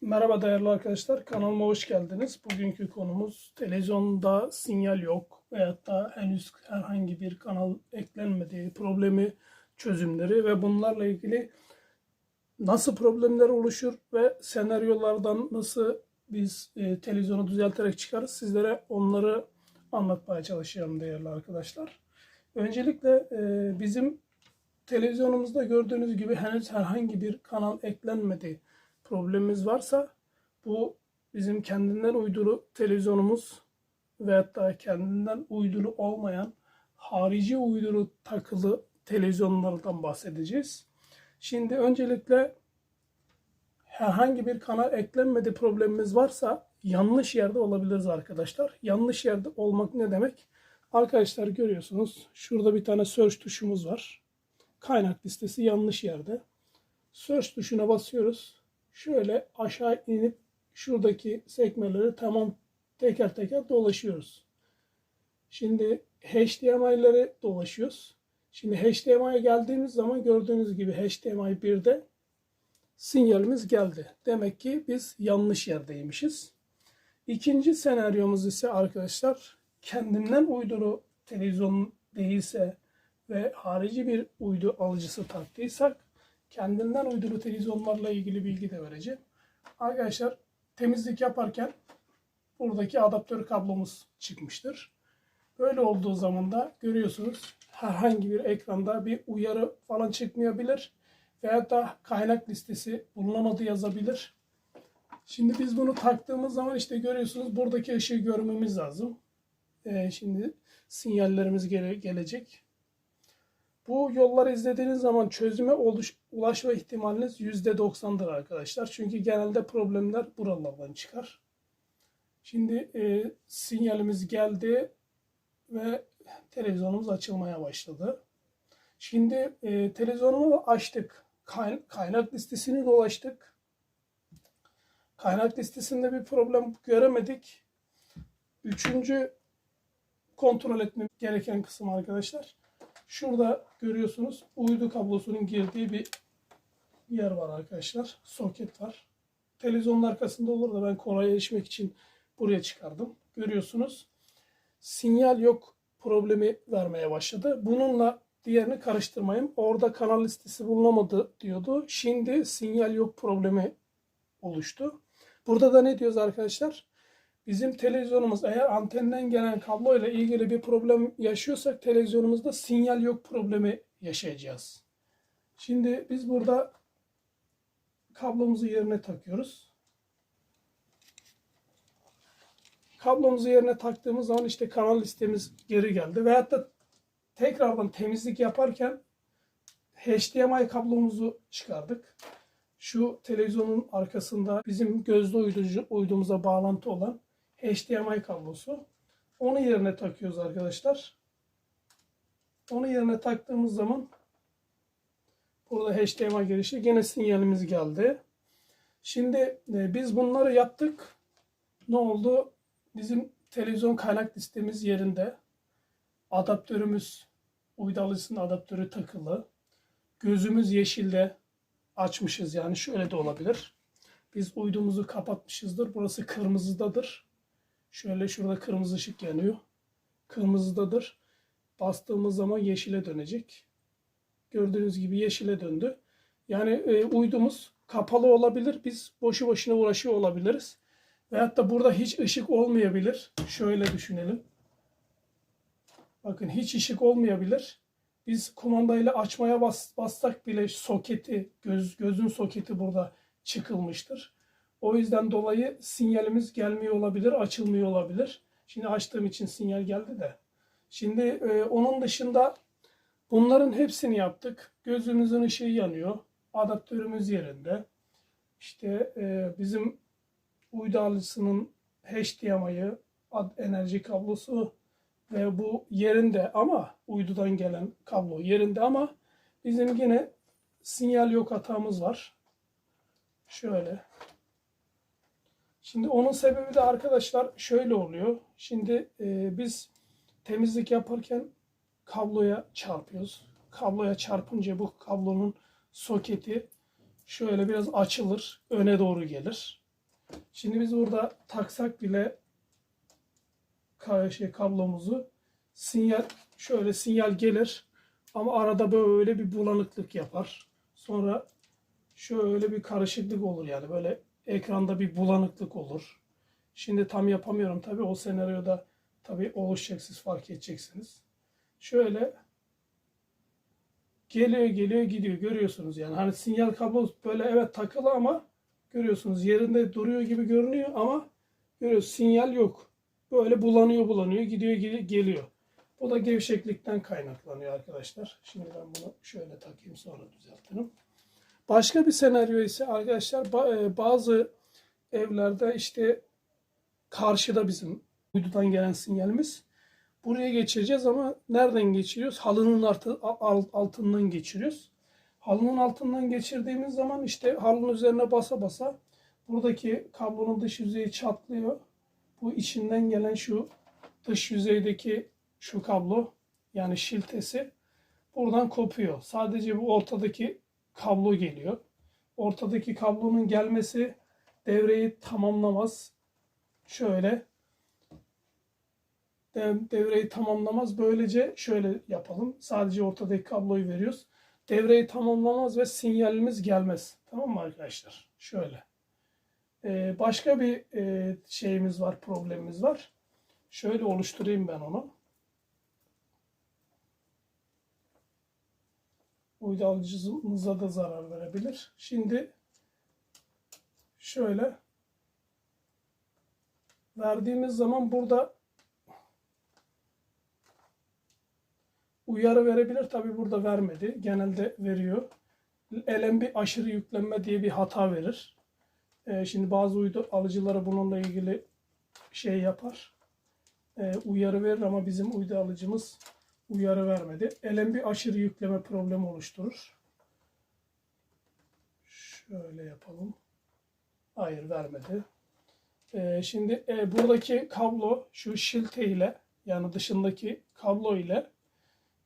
Merhaba değerli arkadaşlar, kanalıma hoş geldiniz. Bugünkü konumuz televizyonda sinyal yok veyahut da henüz herhangi bir kanal eklenmediği problemi çözümleri ve bunlarla ilgili nasıl problemler oluşur ve senaryolardan nasıl biz e, televizyonu düzelterek çıkarız sizlere onları anlatmaya çalışacağım değerli arkadaşlar. Öncelikle e, bizim televizyonumuzda gördüğünüz gibi henüz herhangi bir kanal eklenmedi problemimiz varsa bu bizim kendinden uyduru televizyonumuz veyahut da kendinden uyduru olmayan harici uyduru takılı televizyonlardan bahsedeceğiz. Şimdi öncelikle herhangi bir kanal eklenmedi problemimiz varsa yanlış yerde olabiliriz arkadaşlar. Yanlış yerde olmak ne demek? Arkadaşlar görüyorsunuz şurada bir tane search tuşumuz var. Kaynak listesi yanlış yerde. Search tuşuna basıyoruz. Şöyle aşağı inip şuradaki sekmeleri tamam teker teker dolaşıyoruz. Şimdi HDMI'leri dolaşıyoruz. Şimdi HDMI'ye geldiğimiz zaman gördüğünüz gibi HDMI 1'de sinyalimiz geldi. Demek ki biz yanlış yerdeymişiz. İkinci senaryomuz ise arkadaşlar kendinden uyduru televizyon değilse ve harici bir uydu alıcısı taktıysak kendinden uyduru televizyonlarla ilgili bilgi de vereceğim. Arkadaşlar temizlik yaparken buradaki adaptör kablomuz çıkmıştır. Böyle olduğu zaman da görüyorsunuz herhangi bir ekranda bir uyarı falan çıkmayabilir. Veyahut da kaynak listesi bulunamadı yazabilir. Şimdi biz bunu taktığımız zaman işte görüyorsunuz buradaki ışığı görmemiz lazım. Ee, şimdi sinyallerimiz gele- gelecek. Bu yolları izlediğiniz zaman çözüme oluş, ulaşma ihtimaliniz %90'dır arkadaşlar. Çünkü genelde problemler buralardan çıkar. Şimdi e, sinyalimiz geldi ve televizyonumuz açılmaya başladı. Şimdi e, televizyonumu açtık. Kay- kaynak listesini dolaştık. Kaynak listesinde bir problem göremedik. Üçüncü kontrol etmem gereken kısım arkadaşlar. Şurada görüyorsunuz uydu kablosunun girdiği bir yer var arkadaşlar. Soket var. Televizyonun arkasında olur da ben kolay erişmek için buraya çıkardım. Görüyorsunuz. Sinyal yok problemi vermeye başladı. Bununla diğerini karıştırmayın. Orada kanal listesi bulunamadı diyordu. Şimdi sinyal yok problemi oluştu. Burada da ne diyoruz arkadaşlar? Bizim televizyonumuz eğer antenden gelen kablo ile ilgili bir problem yaşıyorsak televizyonumuzda sinyal yok problemi yaşayacağız. Şimdi biz burada kablomuzu yerine takıyoruz. Kablomuzu yerine taktığımız zaman işte kanal listemiz geri geldi. Veyahut da tekrardan temizlik yaparken HDMI kablomuzu çıkardık. Şu televizyonun arkasında bizim gözlü uyducu, uydumuza bağlantı olan HDMI kablosu. Onu yerine takıyoruz arkadaşlar. Onu yerine taktığımız zaman burada HDMI girişi gene sinyalimiz geldi. Şimdi e, biz bunları yaptık. Ne oldu? Bizim televizyon kaynak listemiz yerinde. Adaptörümüz uydu adaptörü takılı. Gözümüz yeşilde açmışız yani şöyle de olabilir. Biz uydumuzu kapatmışızdır. Burası kırmızıdadır. Şöyle şurada kırmızı ışık yanıyor. Kırmızıdadır. Bastığımız zaman yeşile dönecek. Gördüğünüz gibi yeşile döndü. Yani e, uydumuz kapalı olabilir. Biz boşu boşuna uğraşıyor olabiliriz. Veyahut da burada hiç ışık olmayabilir. Şöyle düşünelim. Bakın hiç ışık olmayabilir. Biz kumandayla açmaya bas, bassak bile soketi, göz, gözün soketi burada çıkılmıştır. O yüzden dolayı sinyalimiz gelmiyor olabilir, açılmıyor olabilir. Şimdi açtığım için sinyal geldi de. Şimdi e, onun dışında bunların hepsini yaptık. Gözümüzün ışığı yanıyor. Adaptörümüz yerinde. İşte e, bizim uydu alıcısının HDMI'yi, enerji kablosu ve bu yerinde ama uydudan gelen kablo yerinde ama bizim yine sinyal yok hatamız var. Şöyle. Şimdi onun sebebi de arkadaşlar şöyle oluyor. Şimdi e, biz temizlik yaparken kabloya çarpıyoruz. Kabloya çarpınca bu kablonun soketi şöyle biraz açılır, öne doğru gelir. Şimdi biz burada taksak bile şey kablomuzu sinyal şöyle sinyal gelir ama arada böyle bir bulanıklık yapar. Sonra şöyle bir karışıklık olur yani böyle ekranda bir bulanıklık olur. Şimdi tam yapamıyorum tabii o senaryoda tabii oluşacak siz fark edeceksiniz. Şöyle geliyor geliyor gidiyor görüyorsunuz yani hani sinyal kablo böyle evet takılı ama görüyorsunuz yerinde duruyor gibi görünüyor ama görüyorsunuz sinyal yok. Böyle bulanıyor bulanıyor gidiyor gel- geliyor. Bu da gevşeklikten kaynaklanıyor arkadaşlar. Şimdi ben bunu şöyle takayım sonra düzeltirim. Başka bir senaryo ise arkadaşlar e, bazı evlerde işte karşıda bizim uydudan gelen sinyalimiz. Buraya geçireceğiz ama nereden geçiriyoruz? Halının artı, al- altından geçiriyoruz. Halının altından geçirdiğimiz zaman işte halının üzerine basa basa buradaki kablonun dış yüzeyi çatlıyor. Bu içinden gelen şu dış yüzeydeki şu kablo yani şiltesi buradan kopuyor. Sadece bu ortadaki kablo geliyor. Ortadaki kablonun gelmesi devreyi tamamlamaz. Şöyle de- devreyi tamamlamaz. Böylece şöyle yapalım. Sadece ortadaki kabloyu veriyoruz. Devreyi tamamlamaz ve sinyalimiz gelmez. Tamam mı arkadaşlar? Şöyle. Ee, başka bir e, şeyimiz var, problemimiz var. Şöyle oluşturayım ben onu. Uydu alıcınıza da zarar verebilir. Şimdi şöyle verdiğimiz zaman burada uyarı verebilir. Tabi burada vermedi. Genelde veriyor. LMB aşırı yüklenme diye bir hata verir. Ee, şimdi bazı uydu alıcıları bununla ilgili şey yapar. Ee, uyarı verir ama bizim uydu alıcımız uyarı vermedi. LMB aşırı yükleme problemi oluşturur. Şöyle yapalım. Hayır vermedi. Ee, şimdi e, buradaki kablo şu şilte ile yani dışındaki kablo ile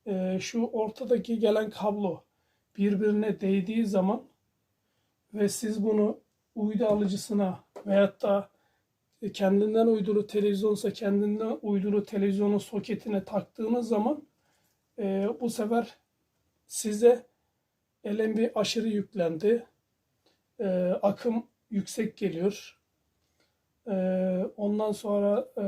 e, şu ortadaki gelen kablo birbirine değdiği zaman ve siz bunu uydu alıcısına veyahut da kendinden uydulu televizyonsa kendinden uydulu televizyonun soketine taktığınız zaman e, bu sefer size LNB aşırı yüklendi. E, akım yüksek geliyor. E, ondan sonra e,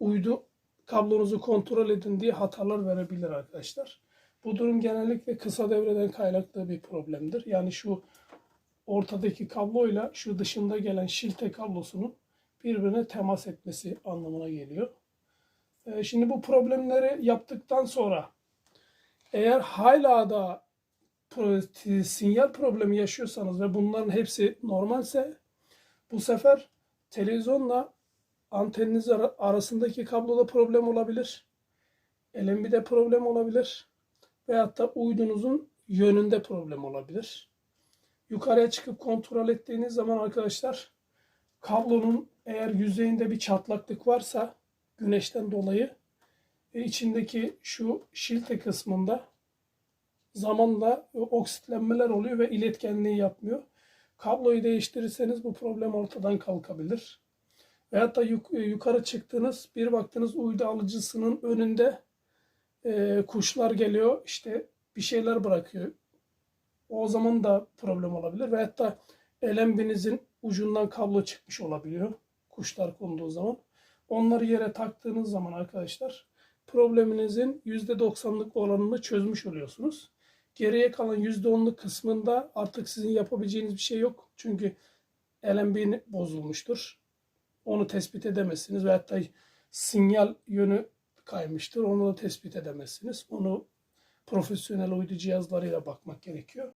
uydu kablonuzu kontrol edin diye hatalar verebilir arkadaşlar. Bu durum genellikle kısa devreden kaynaklı bir problemdir. Yani şu ortadaki kabloyla şu dışında gelen şilte kablosunun birbirine temas etmesi anlamına geliyor. Ee, Şimdi bu problemleri yaptıktan sonra eğer hala da sinyal problemi yaşıyorsanız ve bunların hepsi normalse bu sefer televizyonla anteniniz ara- arasındaki kabloda problem olabilir. LNB'de problem olabilir. Veyahut da uydunuzun yönünde problem olabilir. Yukarıya çıkıp kontrol ettiğiniz zaman arkadaşlar kablonun eğer yüzeyinde bir çatlaklık varsa güneşten dolayı ve içindeki şu şilte kısmında zamanla oksitlenmeler oluyor ve iletkenliği yapmıyor. Kabloyu değiştirirseniz bu problem ortadan kalkabilir. Veyahut da yuk- yukarı çıktınız bir baktınız uydu alıcısının önünde e, kuşlar geliyor işte bir şeyler bırakıyor. O zaman da problem olabilir. Veyahut da LMB'nizin ucundan kablo çıkmış olabiliyor. Kuşlar konduğu zaman. Onları yere taktığınız zaman arkadaşlar probleminizin %90'lık oranını çözmüş oluyorsunuz. Geriye kalan %10'luk kısmında artık sizin yapabileceğiniz bir şey yok. Çünkü LMB bozulmuştur. Onu tespit edemezsiniz. Veyahut da sinyal yönü kaymıştır. Onu da tespit edemezsiniz. Onu profesyonel uydu cihazlarıyla bakmak gerekiyor.